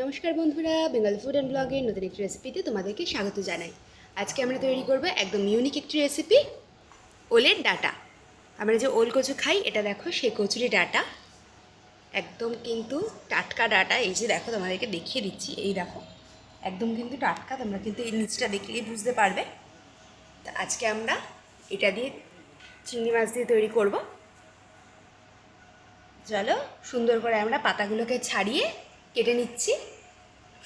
নমস্কার বন্ধুরা, Bengal food and ব্লগের নতুন একটি রেসিপিতে তোমাদেরকে স্বাগত জানাই। আজকে আমরা তৈরি করব একদম ইউনিক একটি রেসিপি ওলের ডাটা। আমরা যে ওল কচু খাই, এটা দেখো সেই কচুরি ডাটা। একদম কিন্তু টাটকা ডাটা, এই যে দেখো তোমাদেরকে দেখিয়ে দিচ্ছি, এই দেখো। একদম কিন্তু টাটকা, তোমরা কিন্তু এই নিচটা দেখলেই বুঝতে পারবে। তা আজকে আমরা এটা দিয়ে চিংড়ি মাছ দিয়ে তৈরি করব। চলো সুন্দর করে আমরা পাতাগুলোকে ছাড়িয়ে কেটে নিচ্ছি।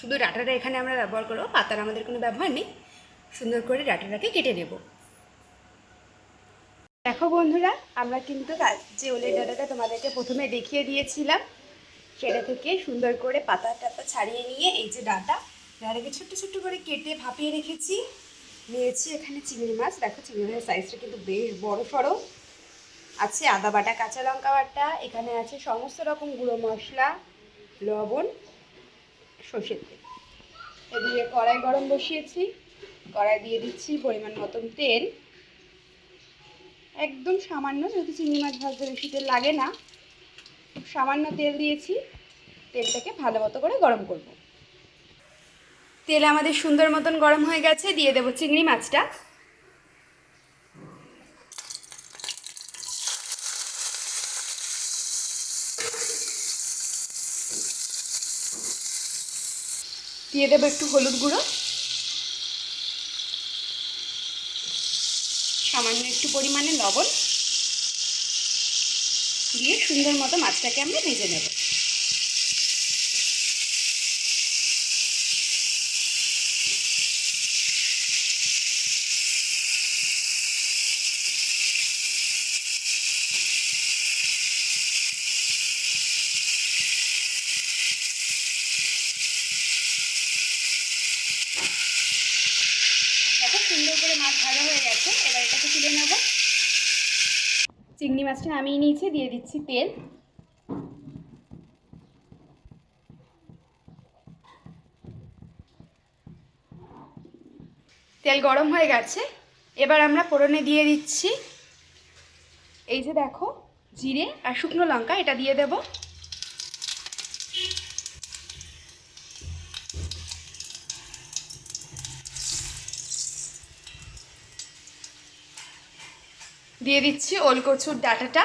শুধু ডাটাটা এখানে আমরা ব্যবহার করব, পাতার আমাদের কোনো ব্যবহার নেই। সুন্দর করে ডাটাটাকে কেটে নেব। দেখো বন্ধুরা, আমরা কিন্তু যে ওলের ডাটাটা তোমাদেরকে প্রথমে দেখিয়ে দিয়েছিলাম, সেটা থেকে সুন্দর করে পাতা টাতা ছাড়িয়ে নিয়ে এই যে ডাটা ডাটাকে ছোট্ট ছোট্ট করে কেটে ভাপিয়ে রেখেছি। নিয়েছি এখানে চিংড়ি মাছ। দেখো চিংড়ি মাছের সাইজটা কিন্তু বেশ বড় সড়ো। আছে আদা বাটা, কাঁচা লঙ্কা বাটা, এখানে আছে সমস্ত রকম গুঁড়ো মশলা। লবণ, সর্ষের তেল। এদিকে কড়াই গরম বসিয়েছি। কড়াই দিয়ে দিচ্ছি পরিমাণ মতন তেল। একদম সামান্য, যেহেতু চিংড়ি মাছ ভাজতে বেশি তেল লাগে না, সামান্য তেল দিয়েছি। তেলটাকে ভালো মতো করে গরম করব। তেল আমাদের সুন্দর মতন গরম হয়ে গেছে, দিয়ে দেবো চিংড়ি মাছটা। দিয়ে দেবো একটু হলুদ গুঁড়ো। সামান্য একটু পরিমাণে লবণ। দিয়ে সুন্দর মতো মাছটাকে আমরা ভেজে নেব। সুন্দর করে মাছ ভাজা হয়ে গেছে, এবার এটাকে তুলে নেব। চিংড়ি মাছটা নামিয়ে নিয়েছি, দিয়ে দিচ্ছি তেল। তেল গরম হয়ে গেছে, এবার আমরা ফোড়নে দিয়ে দিচ্ছি। এই যে দেখো, জিরে আর শুকনো লঙ্কা, এটা দিয়ে দেব। দিয়ে দিচ্ছি, ওল কচুর ডাটাটা।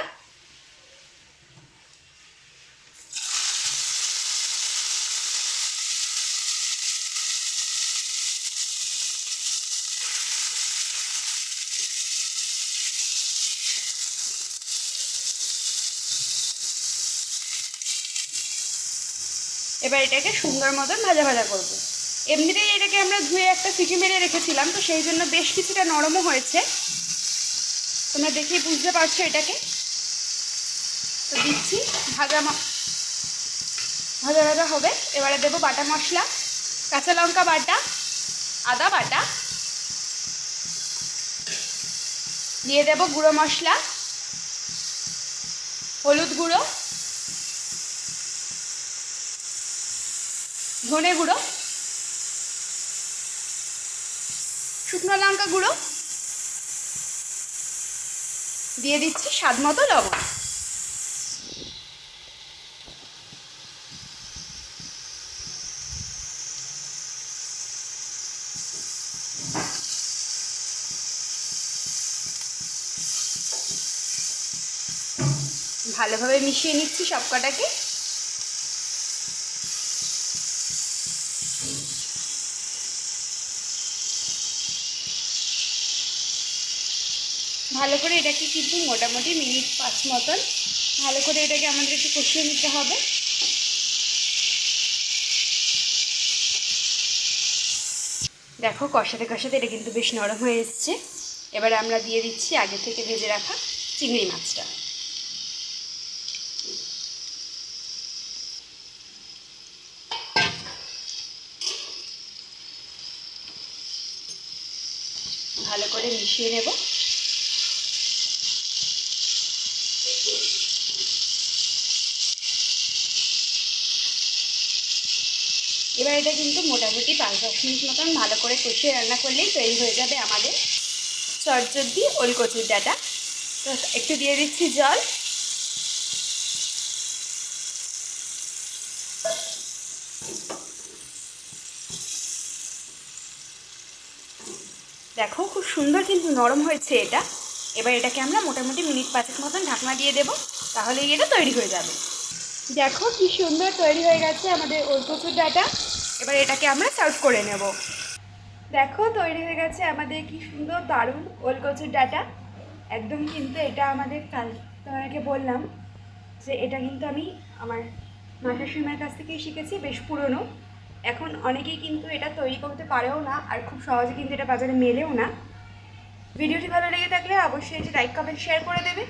এবার এটাকে সুন্দর মতন ভাজা ভাজা করব। এমনিতেই এটাকে আমরা ধুয়ে একটা সিটি মেরে রেখেছিলাম, তো সেই জন্য বেশ কিছুটা নরমও হয়েছে। তোমরা দেখেই বুঝতে পারছ এটাকে। তো দিচ্ছি ভাজা ভাজা ভাজা হবে। এবারে দেবো বাটা মশলা, কাঁচা লঙ্কা বাটা, আদা বাটা। দিয়ে দেবো গুঁড়ো মশলা, হলুদ গুঁড়ো, ধনে গুঁড়ো, শুকনো লঙ্কা গুঁড়ো দিয়ে দিচ্ছি স্বাদ মতো লবণ। ভালোভাবে মিশিয়ে নিচ্ছি সব কটাকে ভালো করে এটাকে কিন্তু মোটামুটি মিনিট পাঁচ মতন ভালো করে এটাকে আমাদের একটু কষিয়ে নিতে হবে। দেখো কষাতে কষাতে এটা কিন্তু বেশ নরম হয়ে এসছে। এবারে আমরা দিয়ে দিচ্ছি আগে থেকে ভেজে রাখা চিংড়ি মাছটা। ভালো করে মিশিয়ে নেব। এবার এটা কিন্তু মোটামুটি পাঁচ দশ মিনিট মতন ভালো করে কষিয়ে রান্না করলেই তৈরি হয়ে যাবে আমাদের চটচট দিয়ে ওল কচুর ডাটা। তো একটু দিয়ে দিচ্ছি জল। দেখো খুব সুন্দর কিন্তু নরম হয়েছে এটা। এবার এটাকে আমরা মোটামুটি মিনিট পাঁচেক মতন ঢাকনা দিয়ে দেব, তাহলেই এটা তৈরি হয়ে যাবে। দেখো কি সুন্দর তৈরি হয়ে গেছে আমাদের ওল কচুর ডাটা। এবার এটাকে আমরা সার্ভ করে নেব। দেখো তৈরি হয়ে গেছে আমাদের কি সুন্দর দারুণ ওল কচুর ডাটা। একদম কিন্তু এটা আমাদের কাল তোমাকে বললাম যে এটা কিন্তু আমি আমার মাতাসীমার কাছ থেকেই শিখেছি, বেশ পুরনো। এখন অনেকেই কিন্তু এটা তৈরি করতে পারেও না আর খুব সহজে কিন্তু এটা বাজারে মেলেও না। ভিডিওটি ভালো লেগে থাকলে অবশ্যই এটি লাইক কমেন্ট শেয়ার করে দেবে।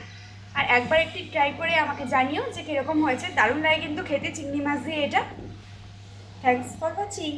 আর একবার একটি ট্রাই করে আমাকে জানিও যে কীরকম হয়েছে। দারুণ লাগে কিন্তু খেতে, চিংড়ি মাছ দিয়ে এটা। Thanks for watching